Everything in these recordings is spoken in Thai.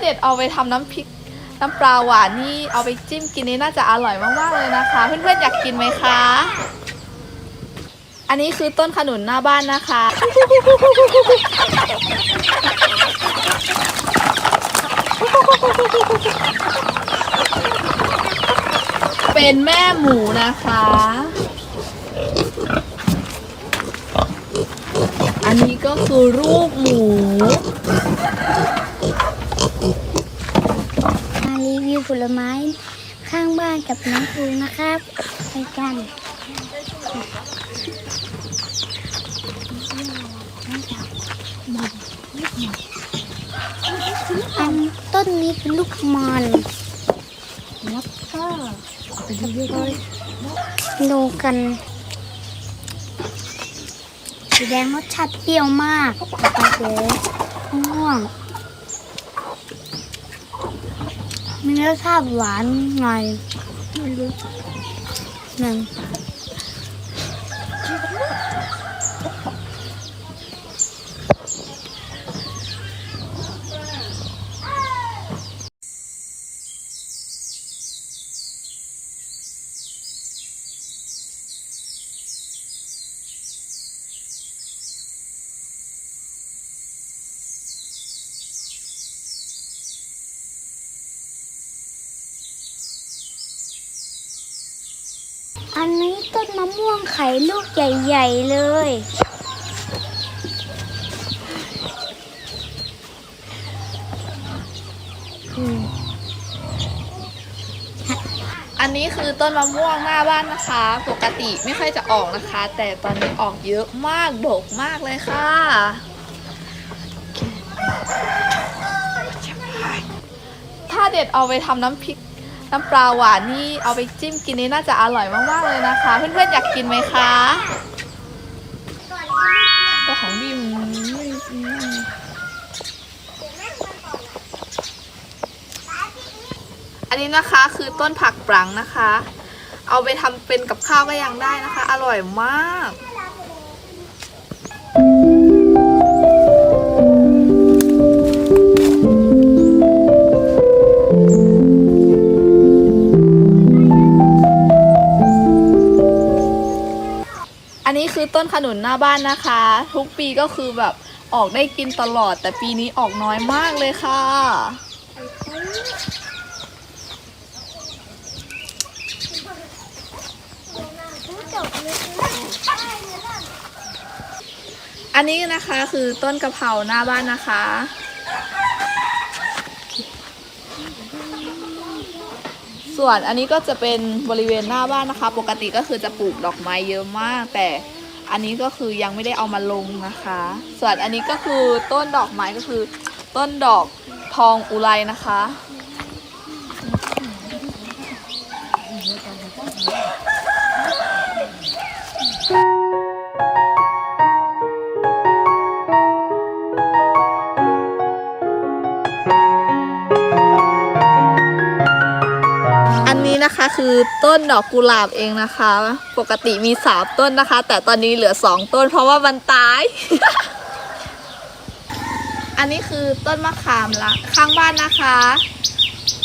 เด็ดเอาไปทำน้ำพริกน้ำปลาหวานนี่เอาไปจิ้มกินนี่น่าจะอร่อยมากๆเลยนะคะ เพื่อนๆอยากกินไหมคะ อันนี้คือต้นขนุนหน้าบ้านนะคะ เป็นแม่หมูนะคะ อันนี้ก็คือรูปหมู มารีวิวผ ลไม้ข้างบ้านกับน้องภูนะครับ ไปกันอันต้นนี้เป็นลูกมอนแล้วก็ดูกันสีแดงรสชาติเปรี้ยวมากโอเคม่วง มีรสชาติหวานหน่อยไม่รู้หนึ่ง อันนี้ต้นมะม่วงไข่ลูกใหญ่ ๆ เลย อันนี้คือต้นมะม่วงหน้าบ้านนะคะ ปกติไม่ค่อยจะออกนะคะ แต่ตอนนี้ออกเยอะมากดกมากเลยค่ะ ถ้าเด็ดเอาไปทำน้ำพริก น้ำปลาหวานนี่เอาไปจิ้มกินนี่น่าจะอร่อยมากๆเลยนะคะ เพื่อนๆอยากกินไหมคะก็ของบิมอืมอันนี้นะคะคือต้นผักปรังนะคะ เอาไปทำเป็นกับข้าวก็ยังได้นะคะ อร่อยมาก อันนี้คือต้นขนุนหน้าบ้านนะคะ ทุกปีก็คือแบบออกได้กินตลอด แต่ปีนี้ออกน้อยมากเลยค่ะ อันนี้นะคะคือต้นกะเพราหน้าบ้านนะคะ ส่วนอันนี้ก็จะเป็นบริเวณหน้าบ้านนะคะ ปกติก็คือจะปลูกดอกไม้เยอะมาก แต่อันนี้ก็คือยังไม่ได้เอามาลงนะคะ ส่วนอันนี้ก็คือต้นดอกไม้ก็คือ ต้นดอกทองอุไรนะคะ นะคะ คือต้นดอกกุหลาบเองนะคะ ปกติมีสามต้นนะคะ แต่ตอนนี้เหลือสองต้น เพราะว่ามันตาย อันนี้คือต้นมะขามละข้างบ้านนะคะ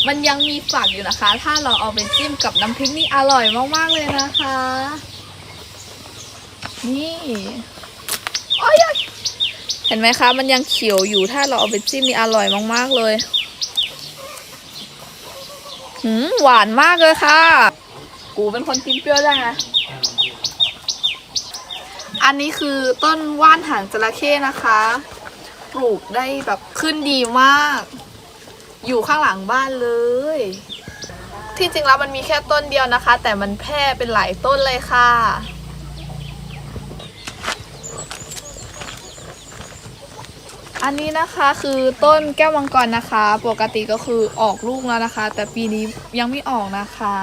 มันยังมีฝักอยู่นะคะ ถ้าเราเอาไปจิ้มกับน้ำพริกนี่อร่อยมากๆเลยนะคะ นี่โอ้ยเห็นไหมคะ มันยังเขียวอยู่ถ้าเราเอาไปจิ้มนี่อร่อยมากๆเลย หืมหวานมากเลยค่ะ กูเป็นคนกินเปรี้ยวได้ไงอันนี้คือต้นว่านหางจระเข้นะคะ ปลูกได้แบบขึ้นดีมาก อยู่ข้างหลังบ้านเลย ที่จริงแล้วมันมีแค่ต้นเดียวนะคะ แต่มันแพร่เป็นหลายต้นเลยค่ะ อันนี้นะคะคือต้นแก้วมังกรนะคะ ปกติก็คือออกลูกแล้วนะคะ แต่ปีนี้ยังไม่ออกนะคะ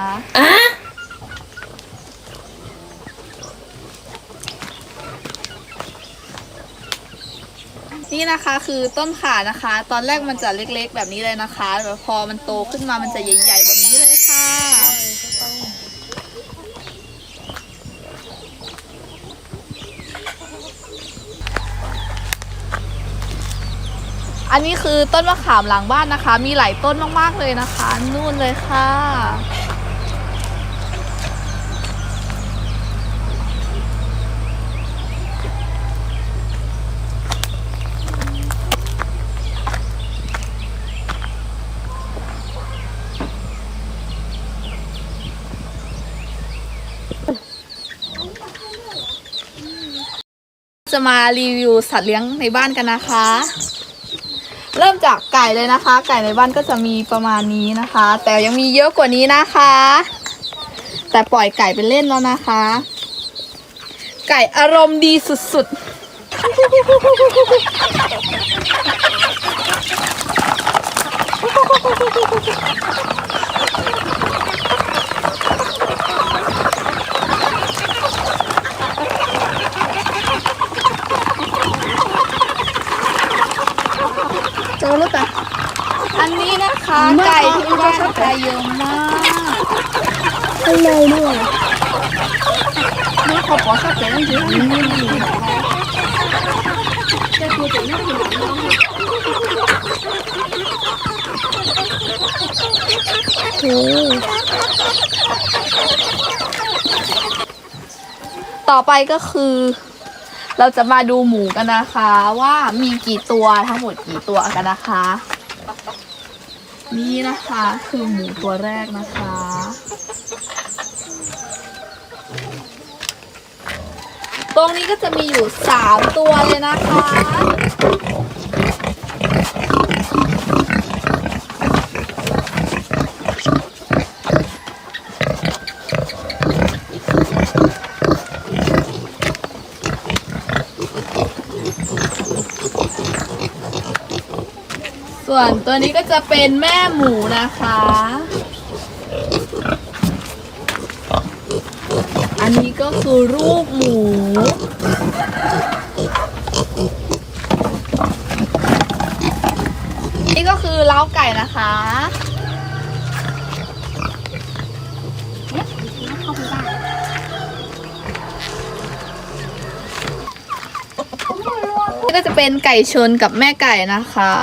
นี่นะคะคือต้นขานะคะ ตอนแรกมันจะเล็กๆแบบนี้เลยนะคะแต่พอมันโตขึ้นมามันจะใหญ่ๆแบบนี้เลยค่ะ อันนี้คือต้นมะขามหลังบ้านนะคะ มีหลายต้นมากๆเลยนะคะ นู่นเลยค่ะ จะมารีวิวสัตว์เลี้ยงในบ้านกันนะคะ เริ่มจากไก่เลยนะคะ ไก่ในบ้านก็จะมีประมาณนี้นะคะ แต่ยังมีเยอะกว่านี้นะคะ แต่ปล่อยไก่ไปเล่นแล้วนะคะ ไก่อารมณ์ดีสุดๆ จอแล้วแต่อันนี้นะคะไก่ที่บ้านไก่เยอะมากอะไรด้วยนี่เขาบอกชอบเจ๊จริงโอ้ต่อไปก็คือ เราจะมาดูหมูกันนะคะ ว่ามีกี่ตัวทั้งหมดกี่ตัวกันนะคะ นี่นะคะคือหมูตัวแรกนะคะ ตรงนี้ก็จะมีอยู่สามตัวเลยนะคะ ส่วนตัวนี้ก็จะเป็นแม่หมูนะคะ อันนี้ก็คือรูปหมู นี่ก็คือเล้าไก่นะคะ ก็จะเป็นไก่ชนกับแม่ไก่นะคะ